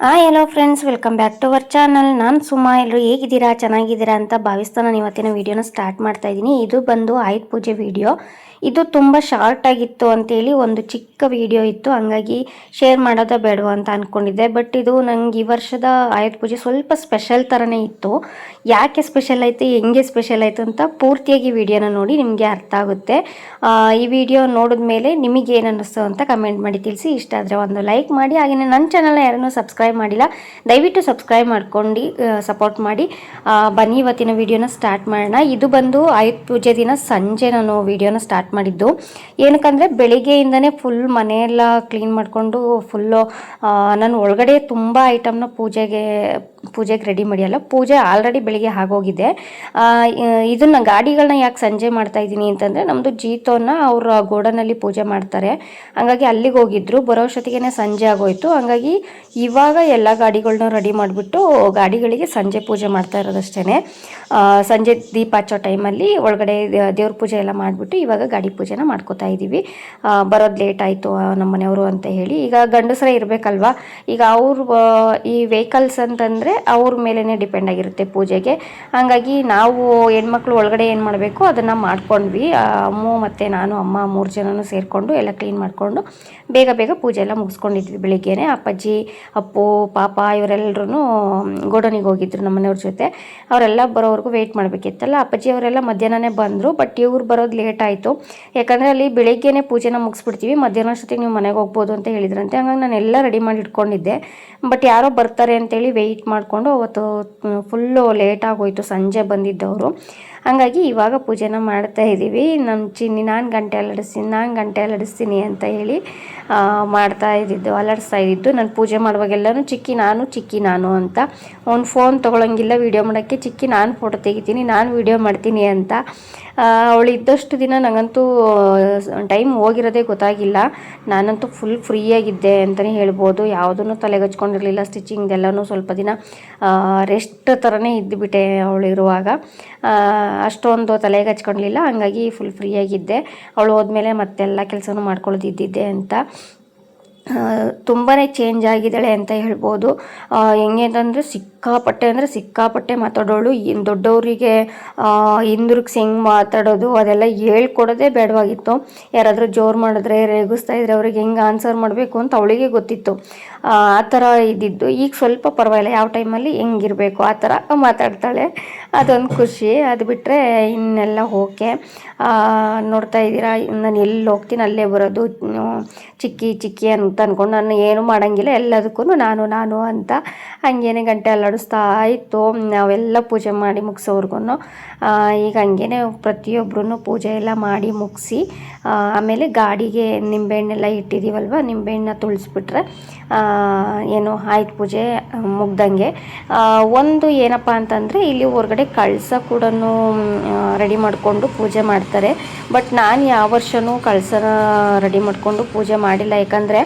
Hi hello friends welcome back to our channel ನಾನು ಸುಮಾ ಎಲ್ಲರೂ ಹೇಗಿದ್ದೀರಾ ಚೆನ್ನಾಗಿದ್ದೀರಾ ಅಂತ ಭಾವಿಸ್ತಾ ನಾನು ಇವತ್ತಿನ ವಿಡಿಯೋನ ಸ್ಟಾರ್ಟ್ ಮಾಡ್ತಾ ಇದ್ದೀನಿ. ಇದು ಬಂದು ಆಯುಧ ಪೂಜೆ ವಿಡಿಯೋ ಇದು ತುಂಬ ಶಾರ್ಟ್ ಆಗಿತ್ತು ಅಂತೇಳಿ ಒಂದು ಚಿಕ್ಕ ವಿಡಿಯೋ ಇತ್ತು. ಹಂಗಾಗಿ ಶೇರ್ ಮಾಡೋದ ಬೇಡ ಅಂತ ಅಂದ್ಕೊಂಡಿದ್ದೆ ಬಟ್ ಇದು ನಂಗೆ ಈ ವರ್ಷದ ಆಯುಧ ಪೂಜೆ ಸ್ವಲ್ಪ ಸ್ಪೆಷಲ್ ಥರನೇ ಇತ್ತು. ಯಾಕೆ ಸ್ಪೆಷಲ್ ಆಯಿತು ಹೆಂಗೆ ಸ್ಪೆಷಲ್ ಆಯಿತು ಅಂತ ಪೂರ್ತಿಯಾಗಿ ವಿಡಿಯೋನ ನೋಡಿ ನಿಮಗೆ ಅರ್ಥ ಆಗುತ್ತೆ. ಆ, ಈ ವಿಡಿಯೋ ನೋಡಿದ ಮೇಲೆ ನಿಮಗೆ ಏನು ಅನ್ನಿಸ್ತು ಅಂತ ಕಮೆಂಟ್ ಮಾಡಿ ತಿಳಿಸಿ. ಇಷ್ಟ ಆದರೆ ಒಂದು ಲೈಕ್ ಮಾಡಿ. ಹಾಗೆಯೇ ನನ್ನ ಚಾನಲ್ನ ಯಾರನ್ನೂ ಸಬ್ಸ್ಕ್ರೈಬ್ ಮಾಡಿಲ್ಲ, ದಯವಿಟ್ಟು ಸಬ್ಸ್ಕ್ರೈಬ್ ಮಾಡ್ಕೊಂಡು ಸಪೋರ್ಟ್ ಮಾಡಿ. ಬನ್ನಿ, ಇವತ್ತಿನ ವಿಡಿಯೋನ ಸ್ಟಾರ್ಟ್ ಮಾಡೋಣ. ಇದು ಬಂದು ಆಯುಧ ಪೂಜೆ ದಿನ ಸಂಜೆ ನಾನು ವಿಡಿಯೋನ ಸ್ಟಾರ್ಟ್ ಮಾಡಿದ್ದು. ಏನಕ್ಕಂದರೆ, ಬೆಳಿಗ್ಗೆಯಿಂದನೇ ಫುಲ್ ಮನೆಯೆಲ್ಲ ಕ್ಲೀನ್ ಮಾಡಿಕೊಂಡು ಫುಲ್ಲು ನಾನು ಒಳಗಡೆ ತುಂಬ ಐಟಮ್ನ ಪೂಜೆಗೆ ಪೂಜೆಗೆ ರೆಡಿ ಮಾಡಿಯಲ್ಲ, ಪೂಜೆ ಆಲ್ರೆಡಿ ಬೆಳಿಗ್ಗೆ ಆಗೋಗಿದೆ. ಇದನ್ನು ಗಾಡಿಗಳನ್ನ ಯಾಕೆ ಸಂಜೆ ಮಾಡ್ತಾ ಇದ್ದೀನಿ ಅಂತಂದರೆ ನಮ್ಮದು ಜೀತೋನ ಅವ್ರ ಗೋಡನಲ್ಲಿ ಪೂಜೆ ಮಾಡ್ತಾರೆ. ಹಾಗಾಗಿ ಅಲ್ಲಿಗೆ ಹೋಗಿದ್ರು ಬರೋಷ್ಟೊತ್ತಿಗೆ ಸಂಜೆ ಆಗೋಯ್ತು. ಹಾಗಾಗಿ ಇವಾಗ ಎಲ್ಲ ಗಾಡಿಗಳನ್ನ ರೆಡಿ ಮಾಡಿಬಿಟ್ಟು ಗಾಡಿಗಳಿಗೆ ಸಂಜೆ ಪೂಜೆ ಮಾಡ್ತಾ ಇರೋದಷ್ಟೇ ಸಂಜೆ ದೀಪ ಹಚ್ಚೋ ಟೈಮಲ್ಲಿ ಒಳಗಡೆ ದೇವ್ರ ಪೂಜೆ ಎಲ್ಲ ಮಾಡಿಬಿಟ್ಟು ಇವಾಗ ಗಾಡಿ ಪೂಜೆನ ಮಾಡ್ಕೋತಾ ಇದ್ದೀವಿ ಬರೋದು ಲೇಟ್ ಆಯಿತು ನಮ್ಮ ಮನೆಯವರು ಅಂತ ಹೇಳಿ. ಈಗ ಗಂಡಸರೇ ಇರಬೇಕಲ್ವಾ? ಈಗ ಅವ್ರ ಈ ವೆಹಿಕಲ್ಸ್ ಅಂತಂದರೆ ಅವ್ರ ಮೇಲೇ ಡಿಪೆಂಡ್ ಆಗಿರುತ್ತೆ ಪೂಜೆಗೆ. ಹಾಗಾಗಿ ನಾವು ಹೆಣ್ಮಕ್ಳು ಒಳಗಡೆ ಏನು ಮಾಡಬೇಕು, ಅದನ್ನು ಮಾಡ್ಕೊಂಡ್ವಿ. ಅಮ್ಮ ಮತ್ತು ನಾನು, ಅಮ್ಮ ಮೂರು ಜನನೂ ಸೇರಿಕೊಂಡು ಎಲ್ಲ ಕ್ಲೀನ್ ಮಾಡಿಕೊಂಡು ಬೇಗ ಬೇಗ ಪೂಜೆ ಎಲ್ಲ ಮುಗಿಸ್ಕೊಂಡಿದ್ವಿ ಬೆಳಿಗ್ಗೆನೆ. ಅಪ್ಪಾಜಿ, ಅಪ್ಪು, ಪಾಪ ಇವರೆಲ್ಲರೂ ಗೋಡನಿಗೆ ಹೋಗಿದ್ರು ನಮ್ಮ ಮನೆಯವ್ರ ಜೊತೆ. ಅವರೆಲ್ಲ ಬರೋವರೆಗೂ ವೆಯ್ಟ್ ಮಾಡಬೇಕಿತ್ತಲ್ಲ. ಅಪ್ಪಾಜಿ ಅವರೆಲ್ಲ ಮಧ್ಯಾಹ್ನನೇ ಬಂದರು ಬಟ್ ಇವ್ರು ಬರೋದು ಲೇಟ್ ಆಯಿತು. ಯಾಕಂದರೆ ಅಲ್ಲಿ ಬೆಳಿಗ್ಗೆನೇ ಪೂಜೆನ ಮುಗಿಸ್ಬಿಡ್ತೀವಿ. ಮಧ್ಯಾಹ್ನ ಅಷ್ಟೊತ್ತಿಗೆ ನೀವು ಮನೆಗೆ ಹೋಗ್ಬೋದು ಅಂತ ಹೇಳಿದ್ರಂತೆ. ಹಂಗಾಗಿ ನಾನು ಎಲ್ಲ ರೆಡಿ ಮಾಡಿ ಇಟ್ಕೊಂಡಿದ್ದೆ. ಬಟ್ ಯಾರೋ ಬರ್ತಾರೆ ಅಂತೇಳಿ ವೆಯ್ಟ್ ಮಾಡಿಕೊಂಡು ಅವತ್ತು ಫುಲ್ಲು ಲೇಟ್ ಆಗೋಯ್ತು. ಸಂಜೆ ಬಂದಿದ್ದವರು. ಹಂಗಾಗಿ ಇವಾಗ ಪೂಜೆನ ಮಾಡ್ತಾ ಇದ್ದೀವಿ ನಮ್ಮ ಚಿನ್ನಿ ನಾನು ಗಂಟೆ ಅಲ್ಲಾಡಿಸ್ತೀನಿ, ನಾನು ಗಂಟೆ ಅಲಡಿಸ್ತೀನಿ ಅಂತ ಹೇಳಿ ಮಾಡ್ತಾ ಇದ್ದಿದ್ದು ಅಲಡಿಸ್ತಾ ಇದ್ದಿದ್ದು. ನಾನು ಪೂಜೆ ಮಾಡುವಾಗೆಲ್ಲನೂ ಚಿಕ್ಕಿ ನಾನು ಚಿಕ್ಕಿ ನಾನು ಅಂತ. ಒಂದು ಫೋನ್ ತೊಗೊಳಂಗಿಲ್ಲ ವೀಡಿಯೋ ಮಾಡೋಕ್ಕೆ ಚಿಕ್ಕಿ ನಾನು ಫೋಟೋ ತೆಗಿತೀನಿ, ನಾನು ವೀಡಿಯೋ ಮಾಡ್ತೀನಿ ಅಂತ. ಅವಳು ಇದ್ದಷ್ಟು ದಿನ ನನಗಂತೂ ಟೈಮ್ ಹೋಗಿರೋದೇ ಗೊತ್ತಾಗಿಲ್ಲ. ನಾನಂತೂ ಫುಲ್ ಫ್ರೀಯಾಗಿದ್ದೆ ಅಂತಲೇ ಹೇಳ್ಬೋದು. ಯಾವುದನ್ನು ತಲೆಗಚ್ಕೊಂಡಿರಲಿಲ್ಲ ಸ್ಟಿಚಿಂಗ್ದೆಲ್ಲನೂ ಸ್ವಲ್ಪ ದಿನ ರೆಸ್ಟ್ ಥರನೇ ಇದ್ದುಬಿಟ್ಟೆ ಅವಳಿರುವಾಗ ಅಷ್ಟೊಂದು ತಲೆಗೆ ಹಚ್ಕೊಂಡಿಲ್ಲ. ಹಂಗಾಗಿ ಫುಲ್ ಫ್ರೀಯಾಗಿದ್ದೆ ಅವಳು ಹೋದ್ಮೇಲೆ ಮತ್ತೆಲ್ಲ ಕೆಲಸನೂ ಮಾಡ್ಕೊಳ್ಳೋದು ಇದ್ದಿದ್ದೆ ಅಂತ ತುಂಬಾ ಚೇಂಜ್ ಆಗಿದ್ದಾಳೆ ಅಂತ ಹೇಳ್ಬೋದು. ಹೆಂಗೆ ಅಂತಂದರೆ ಸಿಕ್ಕಾಪಟ್ಟೆ, ಅಂದರೆ ಸಿಕ್ಕಾಪಟ್ಟೆ ಮಾತಾಡೋಳು. ದೊಡ್ಡವರಿಗೆ ಹಿಂದಿರುಗಿಸಿ ಹೆಂಗೆ ಮಾತಾಡೋದು ಅದೆಲ್ಲ ಹೇಳ್ಕೊಡೋದೇ ಬೇಡವಾಗಿತ್ತು. ಯಾರಾದರೂ ಜೋರು ಮಾಡಿದ್ರೆ, ರೇಗಿಸ್ತಾ ಇದ್ರೆ ಅವ್ರಿಗೆ ಹೆಂಗೆ ಆನ್ಸರ್ ಮಾಡಬೇಕು ಅಂತ ಅವಳಿಗೆ ಗೊತ್ತಿತ್ತು. ಆ ಥರ ಇದ್ದಿದ್ದು. ಈಗ ಸ್ವಲ್ಪ ಪರವಾಗಿಲ್ಲ. ಯಾವ ಟೈಮಲ್ಲಿ ಹೆಂಗಿರಬೇಕು, ಆ ಥರ ಮಾತಾಡ್ತಾಳೆ. ಅದೊಂದು ಖುಷಿ. ಅದು ಬಿಟ್ಟರೆ ಇನ್ನೆಲ್ಲ ಓಕೆ. ನೋಡ್ತಾ ಇದ್ದೀರಾ? ನಾನು ಎಲ್ಲಿ ಹೋಗ್ತೀನಿ, ಅಲ್ಲೇ ಬರೋದು ಚಿಕ್ಕಿ ಚಿಕ್ಕಿ ಅಂತ ಅಂದ್ಕೊಂಡು ನಾನು ಏನು ಮಾಡೋಂಗಿಲ್ಲ. ಎಲ್ಲದಕ್ಕೂ ನಾನು ನಾನು ಅಂತ ಹಂಗೇನೆ ಗಂಟೆ ಅಲ್ಲಾಡಿಸ್ತಾ ಇತ್ತು. ನಾವೆಲ್ಲ ಪೂಜೆ ಮಾಡಿ ಮುಗಿಸೋರ್ಗು ಈಗ ಹಂಗೇನೆ ಪ್ರತಿಯೊಬ್ಬರೂ ಪೂಜೆ ಎಲ್ಲ ಮಾಡಿ ಮುಗಿಸಿ ಆಮೇಲೆ ಗಾಡಿಗೆ ನಿಂಬೆಹಣ್ಣೆಲ್ಲ ಇಟ್ಟಿದ್ದೀವಲ್ವ ನಿಂಬೆಹಣ್ಣ ತುಳಿಸ್ಬಿಟ್ರೆ ಏನು, ಆಯ್ತು ಪೂಜೆ ಮುಗ್ದಂಗೆ. ಒಂದು ಏನಪ್ಪ ಅಂತಂದರೆ ಇಲ್ಲಿ ಹೊರಗಡೆ ಕಳಸ ಕೂಡ ರೆಡಿ ಮಾಡಿಕೊಂಡು ಪೂಜೆ ಮಾಡ್ತಾರೆ. ಬಟ್ ನಾನು ಯಾವ ವರ್ಷನೂ ಕಳಸನ ರೆಡಿ ಮಾಡಿಕೊಂಡು ಪೂಜೆ ಮಾಡಿಲ್ಲ. ಯಾಕಂದರೆ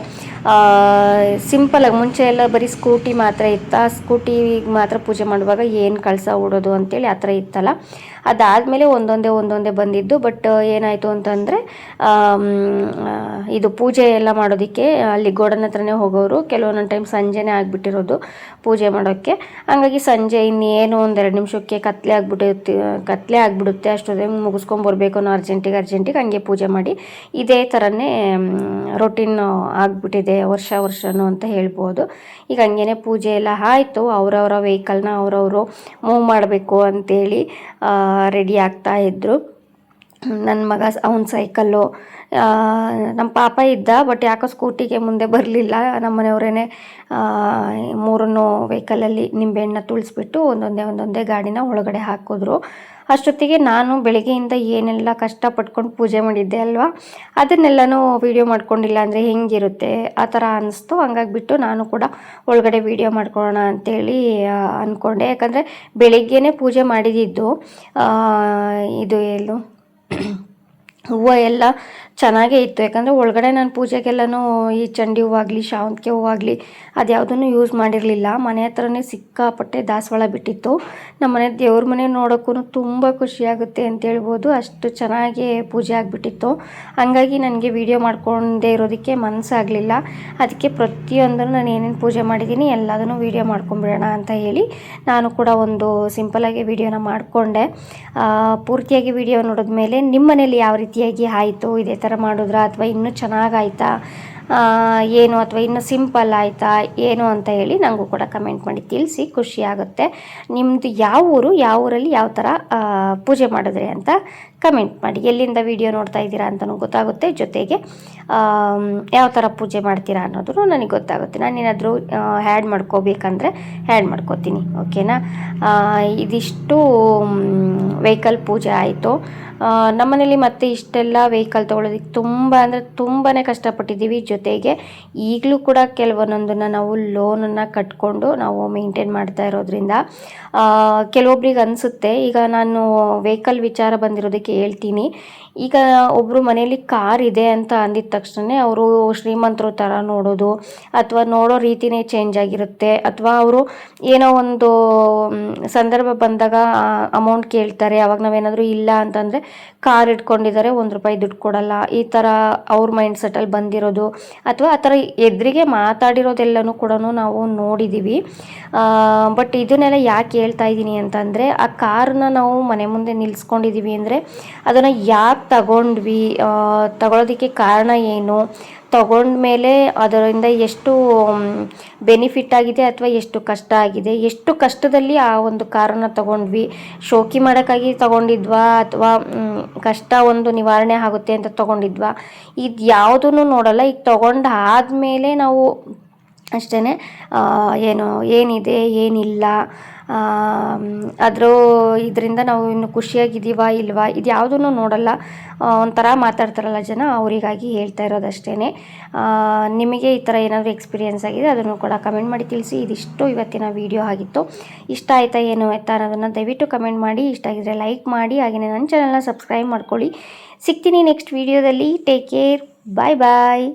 ಸಿಂಪಲಾಗಿ ಮುಂಚೆ ಎಲ್ಲ ಬರೀ ಸ್ಕೂಟಿ ಮಾತ್ರ ಇತ್ತು? ಆ ಸ್ಕೂಟಿಗೆ ಮಾತ್ರ ಪೂಜೆ ಮಾಡುವಾಗ ಏನು ಕಳಸ ಓಡೋದು ಅಂತೇಳಿ ಆ ಥರ ಇತ್ತಲ್ಲ. ಅದಾದಮೇಲೆ ಒಂದೊಂದೇ ಒಂದೊಂದೇ ಬಂದಿದ್ದು. ಬಟ್ ಏನಾಯಿತು ಅಂತಂದರೆ ಇದು ಪೂಜೆ ಎಲ್ಲ ಮಾಡೋದಕ್ಕೆ ಅಲ್ಲಿ ಗೋಡನ್ ಹತ್ರನೇ ಹೋಗೋರು. ಕೆಲವೊಂದೊಂದು ಟೈಮ್ ಸಂಜೆನೇ ಆಗಿಬಿಟ್ಟಿರೋದು ಪೂಜೆ ಮಾಡೋಕ್ಕೆ. ಹಾಗಾಗಿ ಸಂಜೆ ಇನ್ನೇನು ಒಂದೆರಡು ನಿಮಿಷಕ್ಕೆ ಕತ್ಲೆ ಆಗಿಬಿಟ್ಟಿರುತ್ತೆ ಕತ್ಲೆ ಆಗಿಬಿಡುತ್ತೆ. ಮುಗಿಸ್ಕೊಂಡು ಮುಗಿಸ್ಕೊಂಬರ್ಬೇಕು ಅನ್ನೋ ಅರ್ಜೆಂಟಿಗೆ ಅರ್ಜೆಂಟಿಗೆ ಹಂಗೆ ಪೂಜೆ ಮಾಡಿ ಇದೇ ಥರನೇ ರೊಟೀನ್ ಆಗಿಬಿಟ್ಟಿದೆ. ವರ್ಷ ವರ್ಷನೂ ಅಂತ ಹೇಳ್ಬೋದು. ಈಗ ಹಂಗೇನೆ ಪೂಜೆ ಎಲ್ಲ ಆಯಿತು, ಅವರವರ ವೆಹಿಕಲ್ನ ಅವರವರು ಮೂವ್ ಮಾಡಬೇಕು ಅಂತೇಳಿ ರೆಡಿ ಆಗ್ತಾ ಇದ್ದರು ನನ್ನ ಮಗ ಅವನ ಸೈಕಲ್ಲು ನಮ್ಮ ಪಾಪ ಇದ್ದ ಬಟ್ ಯಾಕೋ ಸ್ಕೂಟಿಗೆ ಮುಂದೆ ಬರಲಿಲ್ಲ. ನಮ್ಮ ಮನೆಯವರೇ ಮೂರನ್ನು ವೆಹಿಕಲಲ್ಲಿ ನಿಂಬೆಹಣ್ಣ ತುಳಿಸ್ಬಿಟ್ಟು ಒಂದೊಂದೇ ಒಂದೊಂದೇ ಗಾಡಿನ ಒಳಗಡೆ ಹಾಕಿದ್ರು. ಅಷ್ಟೊತ್ತಿಗೆ ನಾನು ಬೆಳಗ್ಗೆಯಿಂದ ಏನೆಲ್ಲ ಕಷ್ಟಪಟ್ಕೊಂಡು ಪೂಜೆ ಮಾಡಿದ್ದೆ ಅಲ್ವಾ? ಅದನ್ನೆಲ್ಲನೂ ವೀಡಿಯೋ ಮಾಡ್ಕೊಂಡಿಲ್ಲ ಅಂದರೆ ಹೆಂಗಿರುತ್ತೆ? ಆ ಥರ ಅನ್ನಿಸ್ತು. ಹಂಗಾಗ್ಬಿಟ್ಟು ನಾನು ಕೂಡ ಒಳಗಡೆ ವೀಡಿಯೋ ಮಾಡ್ಕೊಳ್ಳೋಣ ಅಂತೇಳಿ ಅಂದ್ಕೊಂಡೆ ಯಾಕಂದರೆ ಬೆಳಿಗ್ಗೆನೇ ಪೂಜೆ ಮಾಡಿದ್ದು ಇದು ಏನು? ಹೂವು ಎಲ್ಲ ಚೆನ್ನಾಗೇ ಇತ್ತು. ಯಾಕಂದರೆ ಒಳಗಡೆ ನಾನು ಪೂಜೆಗೆಲ್ಲನೂ ಈ ಚಂಡಿ ಹೂವಾಗಲಿ, ಶಾವಂತಿಗೆ ಹೂವಾಗಲಿ ಅದ್ಯಾವುದನ್ನು ಯೂಸ್ ಮಾಡಿರಲಿಲ್ಲ. ಮನೆ ಹತ್ರನೇ ಸಿಕ್ಕಾಪಟ್ಟೆ ದಾಸವಾಳ ಬಿಟ್ಟಿತ್ತು. ನಮ್ಮ ಮನೆ ದೇವ್ರ ಮನೆ ನೋಡೋಕ್ಕೂ ತುಂಬ ಖುಷಿಯಾಗುತ್ತೆ ಅಂತ ಹೇಳ್ಬೋದು. ಅಷ್ಟು ಚೆನ್ನಾಗಿ ಪೂಜೆ ಆಗಿಬಿಟ್ಟಿತ್ತು. ಹಂಗಾಗಿ ನನಗೆ ವಿಡಿಯೋ ಮಾಡ್ಕೊಂಡೇ ಇರೋದಕ್ಕೆ ಮನಸ್ಸಾಗಲಿಲ್ಲ ಅದಕ್ಕೆ ಪ್ರತಿಯೊಂದನ್ನು ನಾನು ಏನೇನು ಪೂಜೆ ಮಾಡಿದ್ದೀನಿ ಎಲ್ಲದನ್ನು ವಿಡಿಯೋ ಮಾಡ್ಕೊಂಬಿಡೋಣ ಅಂತ ಹೇಳಿ ನಾನು ಕೂಡ ಒಂದು ಸಿಂಪಲಾಗಿ ವೀಡಿಯೋನ ಮಾಡಿಕೊಂಡೆ. ಪೂರ್ತಿಯಾಗಿ ವಿಡಿಯೋ ನೋಡಿದ್ಮೇಲೆ ನಿಮ್ಮ ಮನೇಲಿ ಯಾವ ರೀತಿಯಾಗಿ ಆಯಿತು ಇದೇ ಥರ ಮಾಡಿದ್ರಾ ಅಥವಾ ಇನ್ನೂ ಚೆನ್ನಾಗಾಯ್ತಾ? ಏನು ಅಥವಾ ಇನ್ನು ಸಿಂಪಲ್ ಆಯಿತಾ, ಏನು ಅಂತ ಹೇಳಿ ನನಗೂ ಕೂಡ ಕಮೆಂಟ್ ಮಾಡಿ ತಿಳಿಸಿ ಖುಷಿ ಆಗುತ್ತೆ. ನಿಮ್ಮದು ಯಾವ ಊರು, ಯಾವ ಊರಲ್ಲಿ ಯಾವ ಥರ ಪೂಜೆ ಮಾಡಿದ್ರಿ ಅಂತ ಕಮೆಂಟ್ ಮಾಡಿ. ಎಲ್ಲಿಂದ ವಿಡಿಯೋ ನೋಡ್ತಾ ಇದ್ದೀರಾ ಅಂತಲೂ ಗೊತ್ತಾಗುತ್ತೆ. ಜೊತೆಗೆ ಯಾವ ಥರ ಪೂಜೆ ಮಾಡ್ತೀರಾ ಅನ್ನೋದು ನನಗೆ ಗೊತ್ತಾಗುತ್ತೆ. ನಾನು ಏನಾದರೂ ಹ್ಯಾಡ್ ಮಾಡ್ಕೋಬೇಕಂದ್ರೆ ಹ್ಯಾಡ್ ಮಾಡ್ಕೋತೀನಿ ಓಕೆನಾ ಇದಿಷ್ಟು ವೆಹಿಕಲ್ ಪೂಜೆ ಆಯಿತು. ನಮ್ಮನೇಲಿ ಮತ್ತೆ ಇಷ್ಟೆಲ್ಲ ವೆಹಿಕಲ್ ತೊಗೊಳೋದಕ್ಕೆ ತುಂಬ ಅಂದರೆ ತುಂಬಾ ಕಷ್ಟಪಟ್ಟಿದ್ದೀವಿ. ಜೊತೆಗೆ ಈಗಲೂ ಕೂಡ ಕೆಲವೊಂದೊಂದನ್ನು ನಾವು ಲೋನನ್ನು ಕಟ್ಕೊಂಡು ನಾವು ಮೇಂಟೈನ್ ಮಾಡ್ತಾ ಇರೋದ್ರಿಂದ ಕೆಲವೊಬ್ರಿಗೆ ಅನಿಸುತ್ತೆ. ಈಗ ನಾನು ವೆಹಿಕಲ್ ವಿಚಾರ ಬಂದಿರೋದಕ್ಕೆ ಹೇಳ್ತೀನಿ. ಈಗ ಒಬ್ಬರು ಮನೇಲಿ ಕಾರ್ ಇದೆ ಅಂತ ಅಂದಿದ ತಕ್ಷಣ ಅವರು ಶ್ರೀಮಂತರು ಥರ ನೋಡೋದು, ಅಥವಾ ನೋಡೋ ರೀತಿನೇ ಚೇಂಜ್ ಆಗಿರುತ್ತೆ, ಅಥವಾ ಅವರು ಏನೋ ಒಂದು ಸಂದರ್ಭ ಬಂದಾಗ ಅಮೌಂಟ್ ಕೇಳ್ತಾರೆ, ಅವಾಗ ನಾವೇನಾದರೂ ಇಲ್ಲ ಅಂತಂದರೆ ಕಾರ್ ಇಟ್ಕೊಂಡಿದ್ದಾರೆ, ಒಂದು ರೂಪಾಯಿ ದುಡ್ಡು ಕೊಡಲ್ಲ. ಈ ಥರ ಅವ್ರ ಮೈಂಡ್ ಸೆಟ್ಟಲ್ಲಿ ಬಂದಿರೋದು. ಅಥವಾ ಆ ಥರ ಎದುರಿಗೆ ಮಾತಾಡಿರೋದೆಲ್ಲನೂ ಕೂಡ ನಾವು ನೋಡಿದ್ದೀವಿ ಬಟ್ ಇದನ್ನೆಲ್ಲ ಯಾಕೆ ಹೇಳ್ತಾ ಇದ್ದೀನಿ ಅಂತಂದರೆ, ಆ ಕಾರನ್ನ ನಾವು ಮನೆ ಮುಂದೆ ನಿಲ್ಲಿಸ್ಕೊಂಡಿದ್ದೀವಿ ಅಂದರೆ, ಅದನ್ನು ಯಾಕೆ ತಗೊಂಡ್ವಿ? ತಗೊಳ್ಳೋದಿಕ್ಕೆ ಕಾರಣ ಏನು? ತಗೊಂಡ್ಮೇಲೆ ಅದರಿಂದ ಎಷ್ಟು ಬೆನಿಫಿಟ್ ಆಗಿದೆ ಅಥವಾ ಎಷ್ಟು ಕಷ್ಟ ಆಗಿದೆ? ಎಷ್ಟು ಕಷ್ಟದಲ್ಲಿ ಆ ಒಂದು ಕಾರನ್ನು ತಗೊಂಡ್ವಿ? ಶೋಕಿ ಮಾಡೋಕ್ಕಾಗಿ ತಗೊಂಡಿದ್ವಾ? ಅಥವಾ ಕಷ್ಟ ಒಂದು ನಿವಾರಣೆ ಆಗುತ್ತೆ ಅಂತ ತಗೊಂಡಿದ್ವಾ? ಇದು ಯಾವುದೂ ನೋಡಲ್ಲ. ಈಗ ತಗೊಂಡು ಆದಮೇಲೆ ನಾವು ಅಷ್ಟೇ ಏನು, ಏನಿದೆ, ಏನಿಲ್ಲ. ಅದ್ರ ಇದರಿಂದ ನಾವು ಇನ್ನು ಖುಷಿಯಾಗಿದ್ದೀವಾ ಇಲ್ವಾ? ಇದು ಯಾವುದನ್ನು ನೋಡಲ್ಲ ಒಂಥರ ಮಾತಾಡ್ತಾರಲ್ಲ ಜನ, ಅವರಿಗಾಗಿ ಹೇಳ್ತಾ ಇರೋದಷ್ಟೇ ನಿಮಗೆ ಈ ಥರ ಏನಾದರೂ ಎಕ್ಸ್ಪೀರಿಯೆನ್ಸ್ ಆಗಿದೆ, ಅದನ್ನು ಕೂಡ ಕಮೆಂಟ್ ಮಾಡಿ ತಿಳಿಸಿ. ಇದಿಷ್ಟು ಇವತ್ತಿನ ವಿಡಿಯೋ ಆಗಿತ್ತು. ಇಷ್ಟ ಆಯಿತಾ ಏನು ಆಯ್ತಾ ಅನ್ನೋದನ್ನು ದಯವಿಟ್ಟು ಕಮೆಂಟ್ ಮಾಡಿ. ಇಷ್ಟ ಆಗಿದರೆ ಲೈಕ್ ಮಾಡಿ. ಹಾಗೆಯೇ ನನ್ನ ಚಾನಲ್ನ ಸಬ್ಸ್ಕ್ರೈಬ್ ಮಾಡ್ಕೊಳ್ಳಿ. ಸಿಗ್ತೀನಿ ನೆಕ್ಸ್ಟ್ ವೀಡಿಯೋದಲ್ಲಿ ಟೇಕ್ ಕೇರ್ ಬಾಯ್ ಬಾಯ್